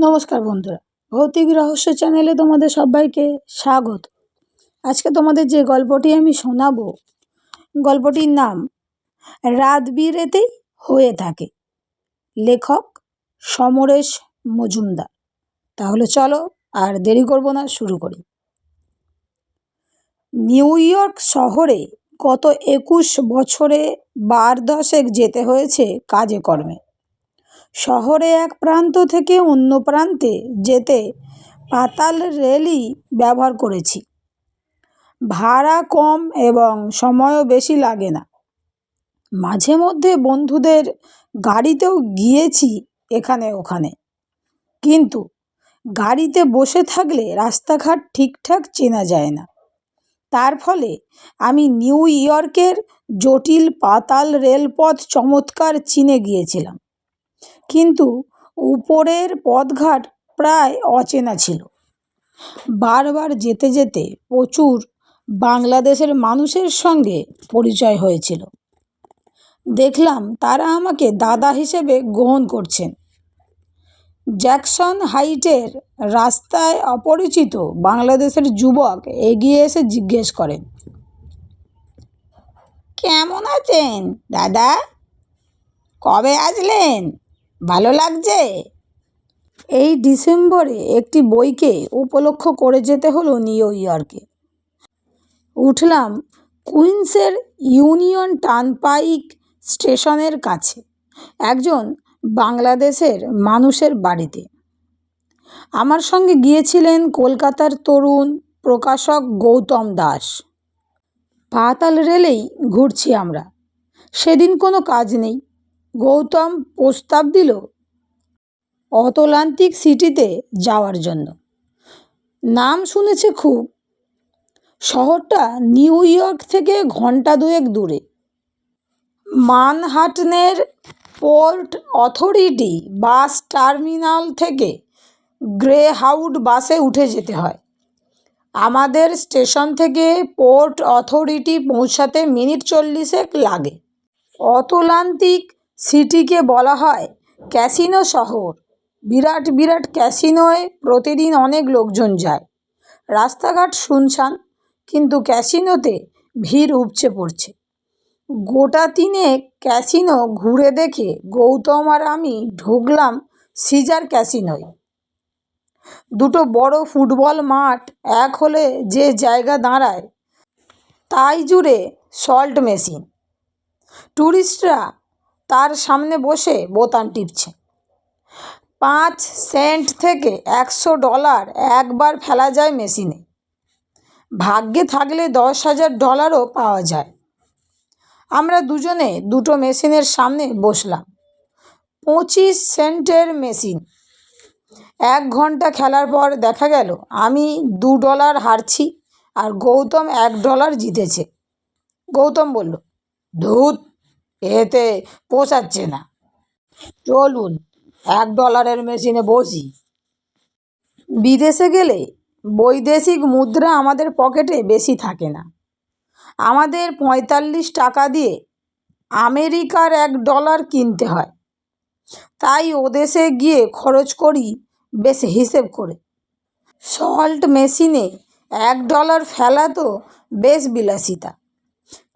নমস্কার বন্ধুরা। ভৌতিক রহস্য চ্যানেলে তোমাদের সবাইকে স্বাগত। আজকে তোমাদের যে গল্পটি আমি শোনাবো, গল্পটির নাম রাত বিরেতেই হয়ে থাকে। লেখক সমরেশ মজুমদার। তাহলে চলো আর দেরি করব না, শুরু করি। নিউ ইয়র্ক শহরে গত একুশ বছরে বার দশেক যেতে হয়েছে কাজে কর্মে। শহরে এক প্রান্ত থেকে অন্য প্রান্তে যেতে পাতাল রেলই ব্যবহার করেছি। ভাড়া কম এবং সময়ও বেশি লাগে না। মাঝে মধ্যে বন্ধুদের গাড়িতেও গিয়েছি এখানে ওখানে। কিন্তু গাড়িতে বসে থাকলে রাস্তাঘাট ঠিকঠাক চেনা যায় না। তার ফলে আমি নিউ ইয়র্কের জটিল পাতাল রেলপথ চমৎকার চিনে গিয়েছিলাম। কিন্তু উপরের পথঘাট প্রায় অচেনা ছিল। বারবার যেতে যেতে প্রচুর বাংলাদেশের মানুষের সঙ্গে পরিচয় হয়েছিল। দেখলাম তারা আমাকে দাদা হিসেবে গ্রহণ করছেন। জ্যাকসন হাইটের রাস্তায় অপরিচিত বাংলাদেশের যুবক এগিয়ে এসে জিজ্ঞেস করেন, কেমন আছেন দাদা? কবে আসলেন? ভালো লাগছে? এই ডিসেম্বরে একটি বইকে উপলক্ষ করে যেতে হলো নিউ ইয়র্কে। উঠলাম কুইন্সের ইউনিয়ন টানপাইক স্টেশনের কাছে, একজন বাংলাদেশের মানুষের বাড়িতে। আমার সঙ্গে গিয়েছিলেন কলকাতার তরুণ প্রকাশক গৌতম দাস। পাতাল রেলেই ঘুরছি আমরা। সেদিন কোনো কাজ নেই। গৌতম প্রস্তাব দিল অতলান্তিক সিটিতে যাওয়ার জন্য। নাম শুনেছে খুব। শহরটা নিউ ইয়র্ক থেকে ঘণ্টা দুয়েক দূরে। মানহাটনের পোর্ট অথরিটি বাস টার্মিনাল থেকে গ্রে হাউড বাসে উঠে যেতে হয়। আমাদের স্টেশন থেকে পোর্ট অথরিটি পৌঁছাতে মিনিট চল্লিশেক লাগে। অতলান্তিক সিটিকে বলা হয় ক্যাসিনো শহর। বিরাট বিরাট ক্যাসিনোয় প্রতিদিন অনেক লোকজন যায়। রাস্তাঘাট শুনশান, কিন্তু ক্যাসিনোতে ভিড় উপচে পড়ছে। গোটা তিনেক ক্যাসিনো ঘুরে দেখে গৌতম আর আমি ঢুকলাম সিজার ক্যাসিনোয়। দুটো বড় ফুটবল মাঠ, এক হলে যে জায়গা দাঁড়ায়, তাই জুড়ে সল্ট মেশিন। ট্যুরিস্টরা তার সামনে বসে বোতাম টিপছে। পাঁচ সেন্ট থেকে একশো ডলার একবার ফেলা যায় মেশিনে। ভাগ্যে থাকলে দশ হাজার ডলারও পাওয়া যায়। আমরা দুজনে দুটো মেশিনের সামনে বসলাম। পঁচিশ সেন্টের মেশিন। এক ঘণ্টা খেলার পর দেখা গেল, আমি দু ডলার হারছি আর গৌতম এক ডলার জিতেছে। গৌতম বলল, ধুত! এতে পোষাচ্ছে না। চলুন, এক ডলারের মেশিনে বসি। বিদেশে গেলে বৈদেশিক মুদ্রা আমাদের পকেটে বেশি থাকে না। আমাদের পঁয়তাল্লিশ টাকা দিয়ে আমেরিকার এক ডলার কিনতে হয়। তাই ওদেশে গিয়ে খরচ করি বেশ হিসেব করে। সল্ট মেশিনে এক ডলার ফেলা তো বেশ বিলাসিতা।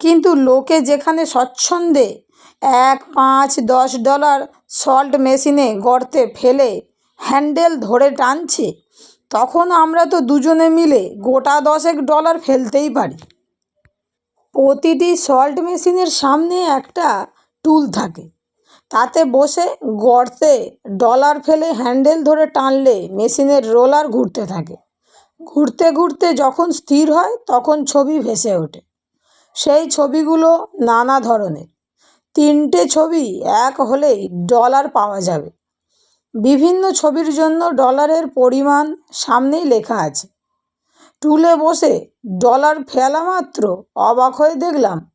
কিন্তু লোকে যেখানে স্বচ্ছন্দে এক, পাঁচ, দশ ডলার সল্ট মেশিনে গর্তে ফেলে হ্যান্ডেল ধরে টানছে, তখন আমরা তো দুজনে মিলে গোটা দশেক ডলার ফেলতেই পারি। প্রতিটি সল্ট মেশিনের সামনে একটা টুল থাকে, তাতে বসে গর্তে ডলার ফেলে হ্যান্ডেল ধরে টানলে মেশিনের রোলার ঘুরতে থাকে। ঘুরতে ঘুরতে যখন স্থির হয়, তখন ছবি ভেসে ওঠে। সেই ছবিগুলো নানা ধরনের। তিনটে ছবি এক হলেই ডলার পাওয়া যাবে। বিভিন্ন ছবির জন্য ডলারের পরিমাণ সামনেই লেখা আছে। টুলে বসে ডলার ফেলা মাত্র অবাক হয়ে দেখলাম,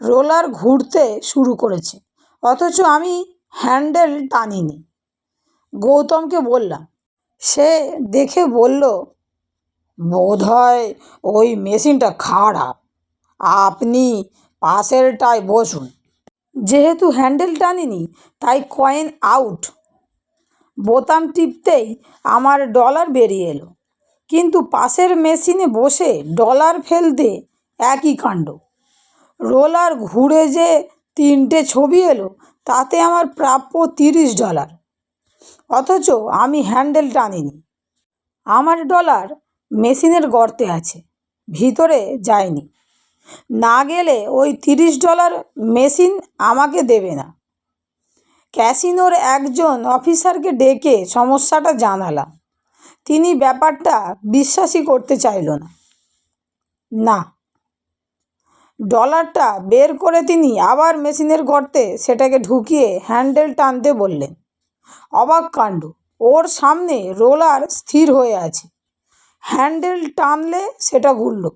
রোলার ঘুরতে শুরু করেছে। অথচ আমি হ্যান্ডেল টানিনি। গৌতমকে বললাম, সে দেখে বলল বোধ হয় ওই মেশিনটা খারাপ। আপনি পাশেরটায় বসুন। যেহেতু হ্যান্ডেল টানিনি, তাই কয়েন আউট। বোতাম টিপতেই আমার ডলার বেরিয়ে এলো। কিন্তু পাশের মেশিনে বসে ডলার ফেলতে একই কাণ্ড। রোলার ঘুরে যে তিনটে ছবি এলো, তাতে আমার প্রাপ্য তিরিশ ডলার। অথচ আমি হ্যান্ডেল টানিনি। আমার ডলার মেশিনের গর্তে আছে, ভিতরে যায়নি। না গেলে ওই তিরিশ ডলার মেশিন আমাকে দেবে না। ক্যাসিনোর একজন অফিসারকে ডেকে সমস্যাটা জানালাম। তিনি ব্যাপারটা বিশ্বাসই করতে চাইল না। না। ডলারটা বের করে তিনি আবার মেশিনের গর্তে সেটাকে ঢুকিয়ে হ্যান্ডেল টানতে বললেন। অবাক কাণ্ড। ওর সামনে রোলার স্থির হয়ে আছে। হ্যান্ডেল টানলে সেটা ঘুরল।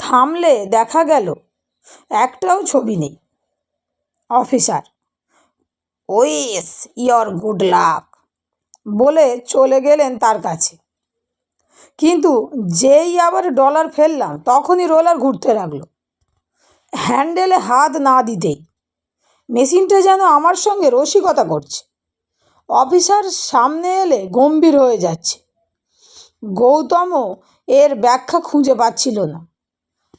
থামলে দেখা গেল, একটাও ছবি নেই। Officer wish your good luck বলে চলে গেলেন তার কাছে। কিন্তু যেই আবার ডলার ফেললাম, তখনই রোলার ঘুরতে লাগল। হ্যান্ডেলে হাত না দিতেই মেশিনটা যেন আমার সঙ্গে রসিকতা করছে। অফিসার সামনে এলে গম্ভীর হয়ে যাচ্ছে। গৌতমও এর ব্যাখ্যা খুঁজে পাচ্ছিল না।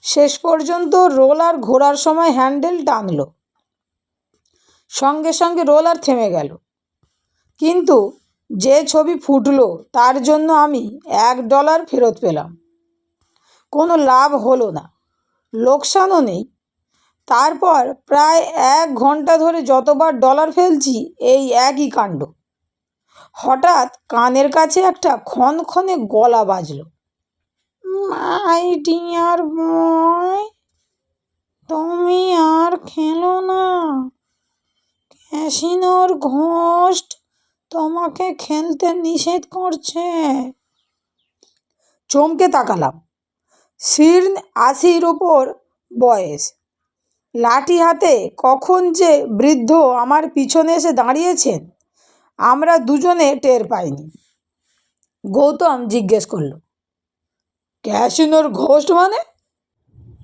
শেষ পর্যন্ত রোলার ঘোরার সময় হ্যান্ডেল টানল। সঙ্গে সঙ্গে রোলার থেমে গেল। কিন্তু যে ছবি ফুটলো, তার জন্য আমি এক ডলার ফেরত পেলাম। কোনো লাভ হলো না। লোকসানও নেই। তারপর প্রায় এক ঘণ্টা ধরে যতবার ডলার ফেলছি, এই একই কাণ্ড। হঠাৎ কানের কাছে একটা ক্ষণক্ষণে গলা বাজলো। মাই ডিয়ার বয়, তুমি আর খেলো না। ক্যাসিনোর ঘোস্ট তোমাকে খেলতে নিষেধ করছে। চমকে তাকালাম। শীর্ণ আশির ওপর বয়স। লাঠি হাতে কখন যে বৃদ্ধ আমার পিছনে এসে দাঁড়িয়েছেন, আমরা দুজনে টের পাইনি। গৌতম জিজ্ঞেস করল ক্যাসিনোর ঘোস্ট মানে?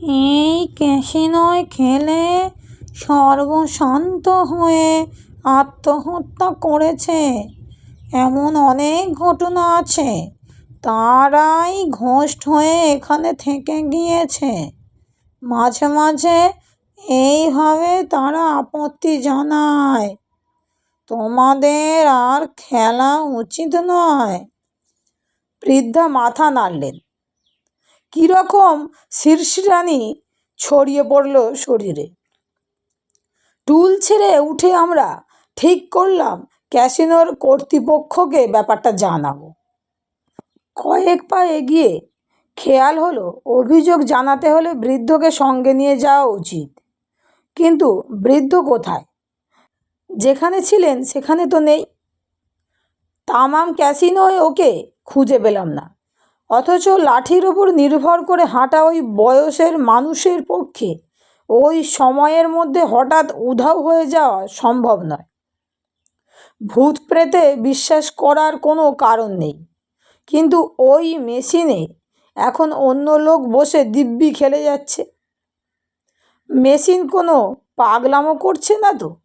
এই ক্যাসিনোয় খেলে সর্বশান্ত হয়ে আত্মহত্যা করেছে। এমন অনেক ঘটনা আছে, তারাই ঘোষ্ট হয়ে এখানে থেকে গিয়েছে। মাঝে মাঝে এইভাবে তারা আপত্তি জানায়। তোমাদের আর খেলা উচিত নয়। বৃদ্ধা মাথা নাড়লেন। কীরকম শীর্ষরানি ছড়িয়ে পড়ল শরীরে। টুল ছেড়ে উঠে আমরা ঠিক করলাম ক্যাসিনোর কর্তৃপক্ষকে ব্যাপারটা জানাব। কয়েক পা এগিয়ে খেয়াল হলো, অভিযোগ জানাতে হলে বৃদ্ধকে সঙ্গে নিয়ে যাওয়া উচিত। কিন্তু বৃদ্ধ কোথায়? যেখানে ছিলেন সেখানে তো নেই। তামাম ক্যাসিনোয় ওকে খুঁজে পেলাম না। অথচ লাঠির ওপর নির্ভর করে হাঁটা ওই বয়সের মানুষের পক্ষে। ওই সময়ের মধ্যে হঠাৎ উধাও হয়ে যাওয়া সম্ভব নয়। ভূত প্রেতে বিশ্বাস করার কোনো কারণ নেই। কিন্তু ওই মেশিনে এখন অন্য লোক বসে দিব্যি খেলে যাচ্ছে। মেশিন কোনো পাগলামো করছে না তো?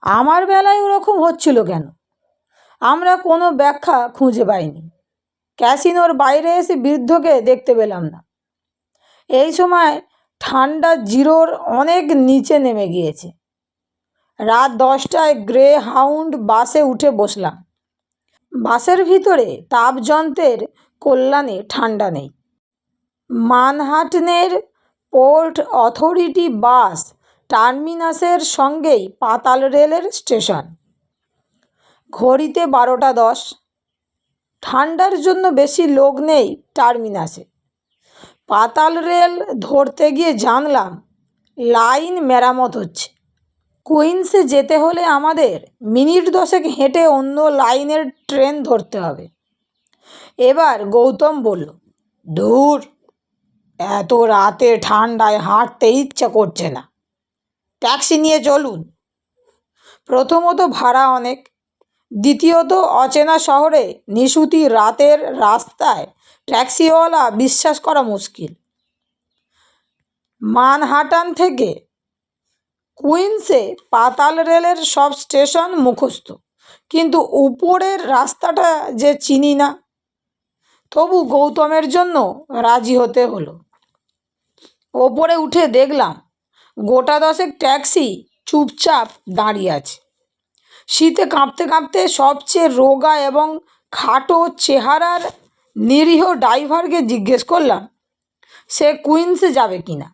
আমার বেলায় ওরকম হচ্ছিল কেন? আমরা কোনো ব্যাখ্যা খুঁজে পাইনি। ক্যাসিনোর বাইরে এসে বৃদ্ধকে দেখতে পেলাম না। এই সময় ঠান্ডা জিরোর অনেক নিচে নেমে গিয়েছে। রাত দশটায় গ্রে হাউন্ড বাসে উঠে বসলাম। বাসের ভিতরে তাপযন্ত্রের কল্যাণে ঠান্ডা নেই। মানহাটনের পোর্ট অথরিটি বাস টার্মিনাসের সঙ্গেই পাতাল রেলের স্টেশন। ঘড়িতে বারোটা দশ। ঠান্ডার জন্য বেশি লোক নেই টার্মিনাসে। পাতাল রেল ধরতে গিয়ে জানলাম, লাইন মেরামত হচ্ছে। কুইন্সে যেতে হলে আমাদের মিনিট দশেক হেঁটে অন্য লাইনের ট্রেন ধরতে হবে। এবার গৌতম বলল, দূর, এত রাতে ঠান্ডায় হাঁটতে ইচ্ছা করছে না। ট্যাক্সি নিয়ে চলুন। প্রথমত ভাড়া অনেক দ্বিতীয়ত, অচেনা শহরে নিশুতি রাতের রাস্তায় ট্যাক্সিওয়ালা বিশ্বাস করা মুশকিল। মানহাটান থেকে কুইন্সে পাতাল রেলের সব স্টেশন মুখস্থ, কিন্তু উপরের রাস্তাটা যে চিনি না, তবু গৌতমের জন্য রাজি হতে হলো। ওপরে উঠে দেখলাম, গোটা দশেক ট্যাক্সি চুপচাপ দাঁড়িয়ে আছে। শীতে কাঁপতে কাঁপতে সবচেয়ে রোগা এবং খাটো চেহারার নিরীহ ড্রাইভারকে জিজ্ঞেস করলাম, সে কুইন্সে যাবে কিনা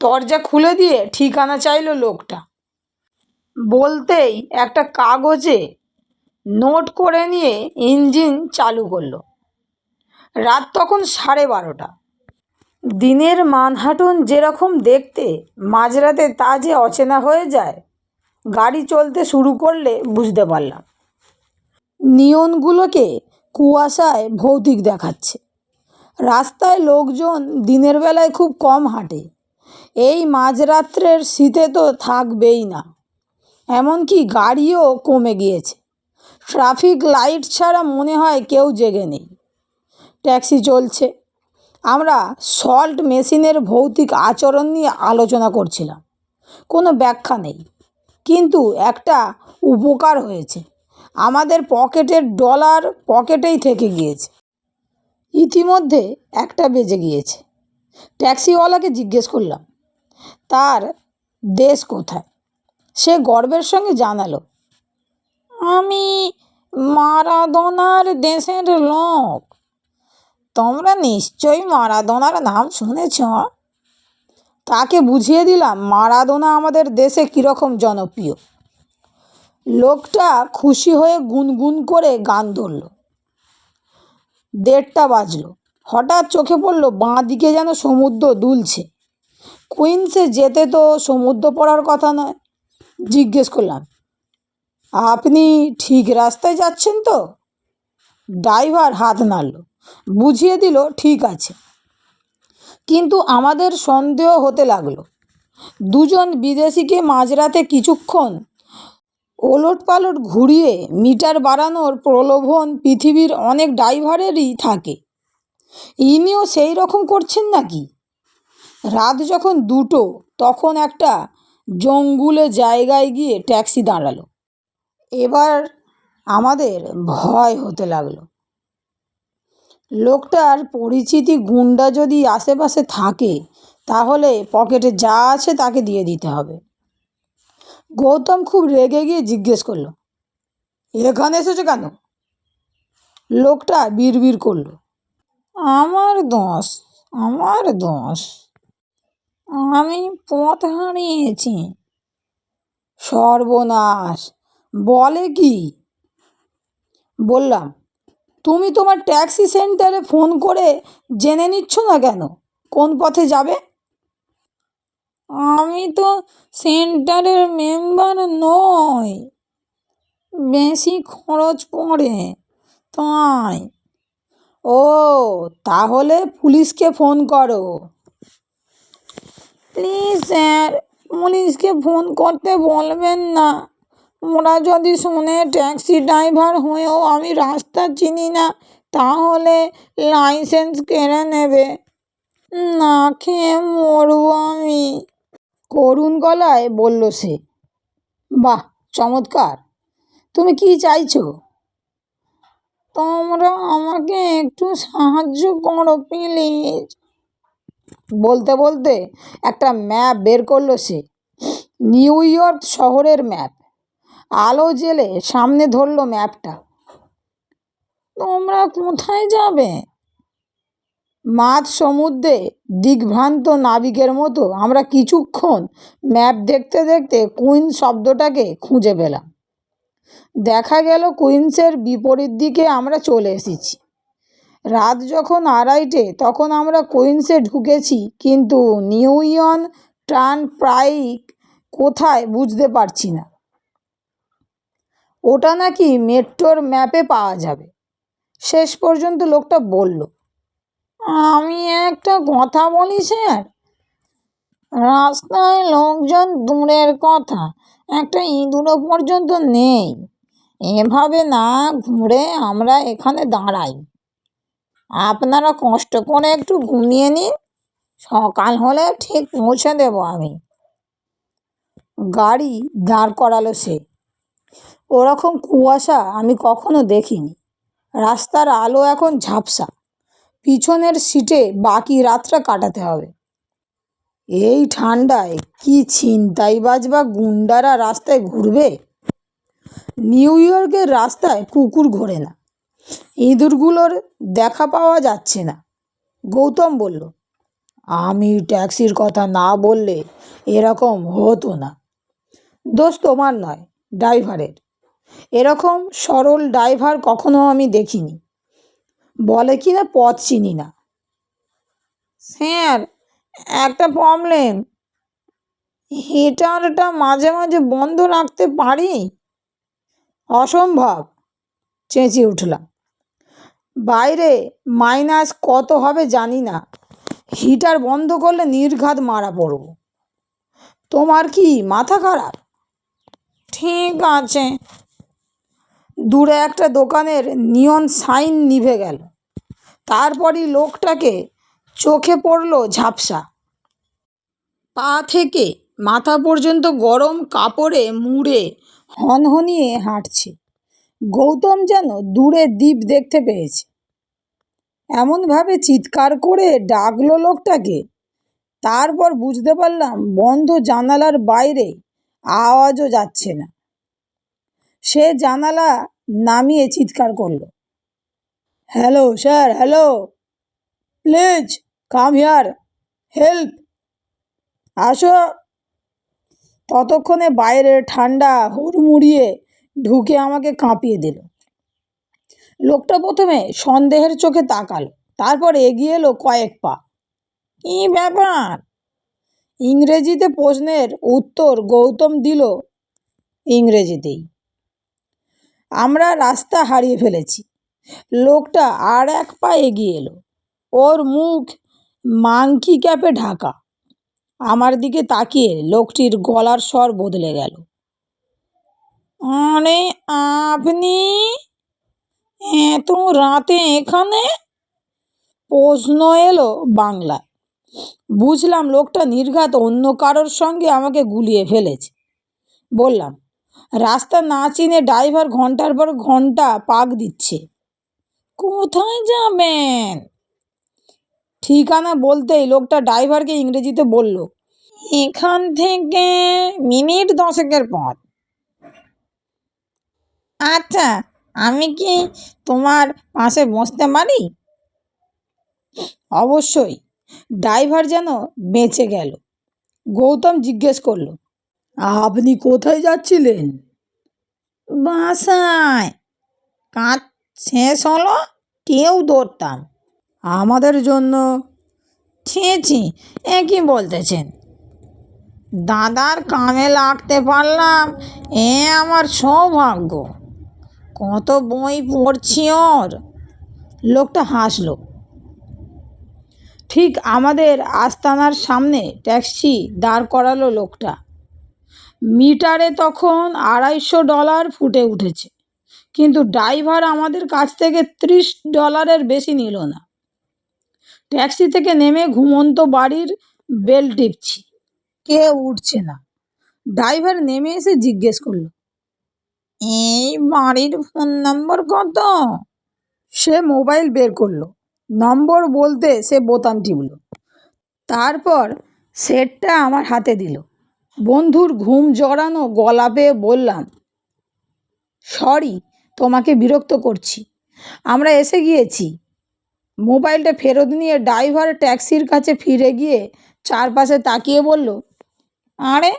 দরজা খুলে দিয়ে ঠিকানা চাইলো লোকটা। বলতেই একটা কাগজে নোট করে নিয়ে ইঞ্জিন চালু করল। রাত তখন সাড়ে বারোটা। দিনের মানহাটন যেরকম দেখতে, মাঝরাতে তা যে অচেনা হয়ে যায় গাড়ি চলতে শুরু করলে বুঝতে পারলাম। নিয়নগুলোকে কুয়াশায় ভৌতিক দেখাচ্ছে। রাস্তায় লোকজন দিনের বেলায় খুব কম হাঁটে। এই মাঝরাত্রের শীতে তো থাকবেই না। এমনকি গাড়িও কমে গিয়েছে। ট্রাফিক লাইট ছাড়া মনে হয় কেউ জেগে নেই। ট্যাক্সি চলছে। আমরা সল্ট মেশিনের ভৌতিক আচরণ নিয়ে আলোচনা করছিলাম। কোনো ব্যাখ্যা নেই। কিন্তু একটা উপকার হয়েছে। আমাদের পকেটের ডলার পকেটেই থেকে গিয়েছে। ইতিমধ্যে একটা বেজে গিয়েছে। ট্যাক্সিওয়ালাকে জিজ্ঞেস করলাম, তার দেশ কোথায়? সে গর্বের সঙ্গে জানালো, আমি মারাদোনার দেশের লোক। তোমরা নিশ্চয়ই মারাদোনার নাম শুনেছ? তাকে বুঝিয়ে দিলাম মারাদোনা আমাদের দেশে কীরকম জনপ্রিয়। লোকটা খুশি হয়ে গুনগুন করে গান ধরল। দেড়টা বাজলো। হঠাৎ চোখে পড়ল বাঁ দিকে যেন সমুদ্র দুলছে। কুইন্সে যেতে তো সমুদ্র পড়ার কথা নয়, জিজ্ঞেস করলাম, আপনি ঠিক রাস্তায় যাচ্ছেন তো? ড্রাইভার হাত নাড়ল, বুঝিয়ে দিল, ঠিক আছে। কিন্তু আমাদের সন্দেহ হতে লাগল। দুজন বিদেশিকে মাঝরাতে কিছুক্ষণ ওলট পালট ঘুরিয়ে মিটার বাড়ানোর প্রলোভন পৃথিবীর অনেক ড্রাইভারেরই থাকে। ইনিও সেই রকম করছেন নাকি? রাত যখন দুটো, তখন একটা জঙ্গুলে জায়গায় গিয়ে ট্যাক্সি দাঁড়াল। এবার আমাদের ভয় হতে লাগল। লোকটার পরিচিতি গুন্ডা যদি আশেপাশে থাকে, তাহলে পকেটে যা আছে তাকে দিয়ে দিতে হবে। গৌতম খুব রেগে গিয়ে জিজ্ঞেস করল, এখানে এসেছ কেন? লোকটা বিড়বিড় করল, আমার দোষ আমার দোষ, আমি পথ হারিয়েছি। সর্বনাশ, বলে কি? বললাম তুমি তোমার ট্যাক্সি সেন্টারে ফোন করে জেনে নিচ্ছ না কেন? কোন পথে যাবে? আমি তো সেন্টারের মেম্বার নই। বেশি খরচ পড়ে তাই। ও, তাহলে পুলিশকে ফোন করো। প্লিজ স্যার, পুলিশকে ফোন করতে বলবেন না। ওরা যদি শুনে ট্যাক্সি ড্রাইভার হয়েও আমি রাস্তা চিনি না, তাহলে লাইসেন্স কেড়ে নেবে। না খেয়ে মরবো আমি। করুণ গলায় বলল সে। বাহ, চমৎকার। তুমি কি চাইছো? তোমরা আমাকে একটু সাহায্য করো, প্লিজ। বলতে বলতে একটা ম্যাপ বের করল সে। নিউ ইয়র্ক শহরের ম্যাপ। আলো জেলে সামনে ধরলো ম্যাপটা। তোমরা কোথায় যাবে? মাঝ সমুদ্রে দিগ্ভ্রান্ত নাবিকের মতো আমরা কিছুক্ষণ ম্যাপ দেখতে দেখতে কুইন শব্দটাকে খুঁজে পেলাম। দেখা গেল কুইন্সের বিপরীত দিকে আমরা চলে এসেছি। রাত যখন আড়াইটে তখন আমরা কুইন্সে ঢুকেছি, কিন্তু নিউ ইয়ন টার্ন প্রাইক কোথায় বুঝতে পারছি না। ওটা নাকি মেট্রোর ম্যাপে পাওয়া যাবে। শেষ পর্যন্ত লোকটা বলল, আমি একটা কথা বলি, স্যার। রাস্তায় লোকজন দূরের কথা, একটা ইঁদুরও পর্যন্ত নেই। এভাবে না ঘুরে আমরা এখানে দাঁড়াই। আপনারা কষ্ট করে একটু ঘুমিয়ে নিন, সকাল হলে ঠিক পৌঁছে দেবো আমি। গাড়ি দাঁড় করালো সে। ওরকম কুয়াশা আমি কখনো দেখিনি। রাস্তার আলো এখন ঝাপসা। পিছনের সিটে বাকি রাতটা কাটাতে হবে। এই ঠান্ডায় কি ছিনতাইবাজ বা গুন্ডারা রাস্তায় ঘুরবে? নিউ ইয়র্কের রাস্তায় কুকুর ঘোরে না। ইঁদুরগুলোর দেখা পাওয়া যাচ্ছে না। গৌতম বলল, আমি ট্যাক্সির কথা না বললে এরকম হতো না। দোষ তোমার নয়, ড্রাইভারের। এরকম সরল ড্রাইভার কখনো আমি দেখিনি। বলে কি না পথ চিনি না। স্যার, একটা প্রবলেম হিটারটা মাঝে মাঝে বন্ধ রাখতে পারি? অসম্ভব চেঁচিয়ে উঠলাম। বাইরে মাইনাস কত হবে জানি না। হিটার বন্ধ করলে নির্ঘাত মারা পড়ব। তোমার কি মাথা খারাপ? ঠিক আছে। দূরে একটা দোকানের নিয়ন সাইন নিভে গেল। তারপরই লোকটাকে চোখে পড়ল ঝাপসা। পা থেকে মাথা পর্যন্ত গরম কাপড়ে মুড়ে হনহনিয়ে হাঁটছে। গৌতম যেন দূরে দ্বীপ দেখতে পেয়েছে। এমনভাবে চিৎকার করে ডাকলো লোকটাকে। তারপর বুঝতে পারলাম বন্ধ জানালার বাইরে আওয়াজও যাচ্ছে না। সে জানালা নামিয়ে চিৎকার করল। Hello sir hello please come here help আসো। ততক্ষণে বাইরের ঠান্ডা হুড়মুড়িয়ে ঢুকে আমাকে কাঁপিয়ে দিল। লোকটা প্রথমে সন্দেহের চোখে তাকালো, তারপর এগিয়ে এলো কয়েক পা। কী ব্যাপার? ইংরেজিতে প্রশ্নের উত্তর গৌতম দিল ইংরেজিতেই। আমরা রাস্তা হারিয়ে ফেলেছি। লোকটা আর এক পা এগিয়ে এলো। ওর মুখ মাংকি ক্যাপে ঢাকা। আমার দিকে তাকিয়ে লোকটির গলার স্বর বদলে গেল। আরে আপনি এত রাতে এখানে? প্রশ্ন এলো বাংলায়। বুঝলাম লোকটা নির্ঘাত অন্য কারোর সঙ্গে আমাকে গুলিয়ে ফেলেছে। বললাম রাস্তা না চিনে ড্রাইভার ঘণ্টার পর ঘণ্টা পাক দিচ্ছে। কোথায় যাবেন? ঠিকানা বলতেই লোকটা ড্রাইভারকে ইংরেজিতে বলল, এখান থেকে মিনিট দশেকের পথ আচ্ছা আমি কি তোমার পাশে বসতে পারি? অবশ্যই। ড্রাইভার যেন বেঁচে গেল। গৌতম জিজ্ঞেস করল আপনি কোথায় যাচ্ছিলেন? বাসায়। কাজ শেষ হলো, কেউ ধরতাম। আমাদের জন্য ছি ছি একই বলতেছেন। দাদার কামে লাগতে পারলাম, এ আমার সৌভাগ্য। কত বই পড়ছি ওর। লোকটা হাসলো। ঠিক আমাদের আস্তানার সামনে ট্যাক্সি দাঁড় করালো লোকটা। মিটারে তখন আড়াইশো ডলার ফুটে উঠেছে। কিন্তু ড্রাইভার আমাদের কাছ থেকে ত্রিশ ডলারের বেশি নিল না। ট্যাক্সি থেকে নেমে ঘুমন্ত বাড়ির বেল টিপছি। কে উঠছে না। ড্রাইভার নেমে এসে জিজ্ঞেস করল, এই বাড়ির ফোন নম্বর কত? সে মোবাইল বের করল, নম্বর বলতে সে বোতাম টিপল। তারপর সেটটা আমার হাতে দিল। বন্ধুর ঘুম জড়ানো গলা পেয়ে বললাম, সরি, তোমাকে বিরক্ত করছি। আমরা এসে গিয়েছি। মোবাইলটা ফেরত নিয়ে ড্রাইভার ট্যাক্সির কাছে ফিরে গিয়ে চারপাশে তাকিয়ে বলল, আরে,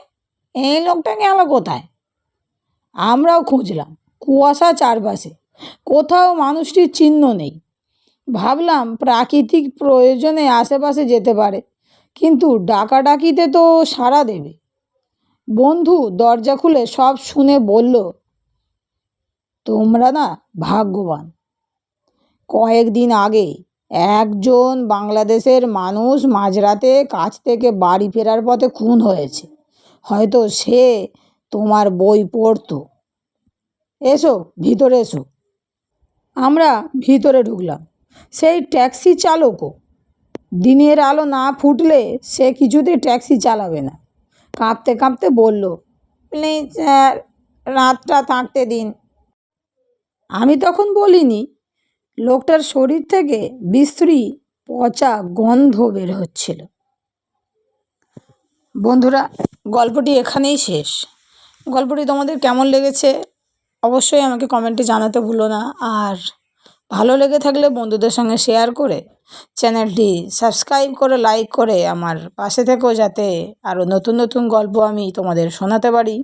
এই লোকটা গেল কোথায়? আমরাও খুঁজলাম, কুয়াশা চারপাশে। কোথাও মানুষটির চিহ্ন নেই। ভাবলাম প্রাকৃতিক প্রয়োজনে আশেপাশে যেতে পারে, কিন্তু ডাকাডাকিতে তো সাড়া দেবে। বন্ধু দরজা খুলে সব শুনে বলল, তোমরা না ভাগ্যবান। কয়েকদিন আগে একজন বাংলাদেশের মানুষ মাঝরাতে কাজ থেকে বাড়ি ফেরার পথে খুন হয়েছে। হয়তো সে তোমার বই পড়তো। এসো, ভিতরে এসো। আমরা ভিতরে ঢুকলাম। সেই ট্যাক্সি চালকও। দিনের আলো না ফুটলে সে কিছুতে ট্যাক্সি চালাবে না। কাঁপতে কাঁপতে বলল, প্লিজ রাতটা থাকতে দিন। আমি তখন বলিনি, লোকটার শরীর থেকে বিশ্রী, পচা গন্ধ বের হচ্ছিল। বন্ধুরা, গল্পটি এখানেই শেষ। গল্পটি তোমাদের কেমন লেগেছে? অবশ্যই আমাকে কমেন্টে জানাতে ভুলো না। আর ভালো লেগে থাকলে বন্ধুদের সঙ্গে শেয়ার করে চ্যানেলটি সাবস্ক্রাইব করে লাইক করে আমার পাশে থেকেও যাতে আরও নতুন নতুন গল্প আমি তোমাদের শোনাতে পারি।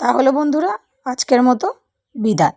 তাহলে বন্ধুরা, আজকের মতো বিদায়।